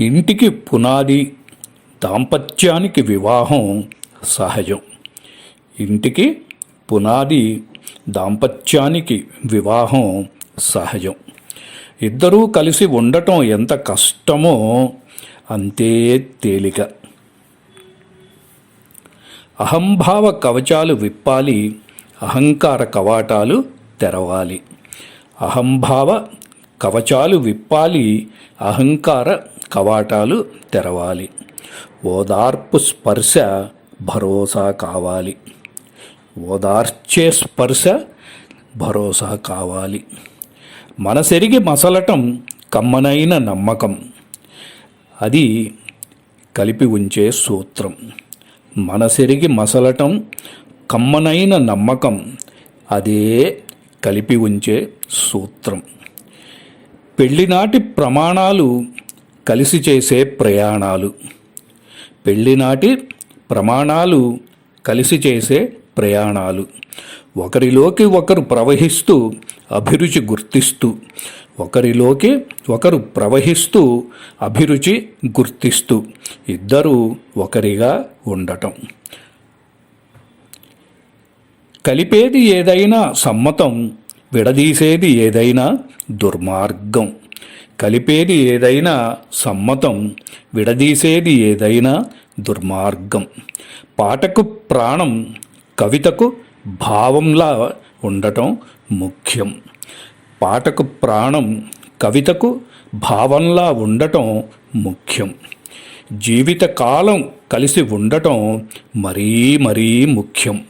ఇంటికి పునాది దాంపత్యానికి వివాహం సహజం. ఇంటికి పునాది దాంపత్యానికి వివాహం సహజం. ఇద్దరూ కలిసి ఉండటం ఎంత కష్టమో అంతే తేలిక. అహంభావ కవచాలు విప్పాలి అహంకార కవాటాలు తెరవాలి. అహంభావ కవచాలు విప్పాలి అహంకార కవాటాలు తెరవాలి. ఓదార్పు స్పర్శ భరోసా కావాలి. ఓదార్చే స్పర్శ భరోసా కావాలి. మనసెరిగి మసలటం కమ్మనైన నమ్మకం. అది కలిపి ఉంచే సూత్రం. మనసెరిగి మసలటం కమ్మనైన నమ్మకం. అదే కలిపి ఉంచే సూత్రం. పెళ్ళినాటి ప్రమాణాలు కలిసి చేసే ప్రయాణాలు. పెళ్ళినాటి ప్రమాణాలు కలిసి చేసే ప్రయాణాలు. ఒకరిలోకి ఒకరు ప్రవహిస్తూ అభిరుచి గుర్తిస్తూ ఒకరిలోకి ఒకరు ప్రవహిస్తూ అభిరుచి గుర్తిస్తూ ఇద్దరూ ఒకరిగా ఉండటం. కలిపేది ఏదైనా సమ్మతం విడదీసేది ఏదైనా దుర్మార్గం. కలిపేది ఏదైనా సమ్మతం. విడదీసేది ఏదైనా దుర్మార్గం. పాటకు ప్రాణం కవితకు భావంలా ఉండటం ముఖ్యం. పాటకు ప్రాణం కవితకు భావంలా ఉండటం ముఖ్యం. జీవితకాలం కలిసి ఉండటం మరీ మరీ ముఖ్యం.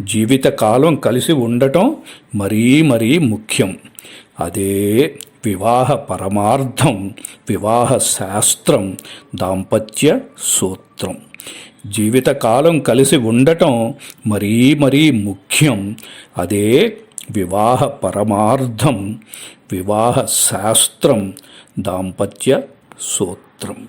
జీవితకాలం కలిసి ఉండటం మరీ మరీ ముఖ్యం. అదే వివాహ పరమార్థం వివాహ శాస్త్రం దాంపత్య సూత్రం. జీవితకాలం కలిసి ఉండటం మరీ మరీ ముఖ్యం. అదే వివాహ పరమార్థం వివాహ శాస్త్రం దాంపత్య సూత్రం.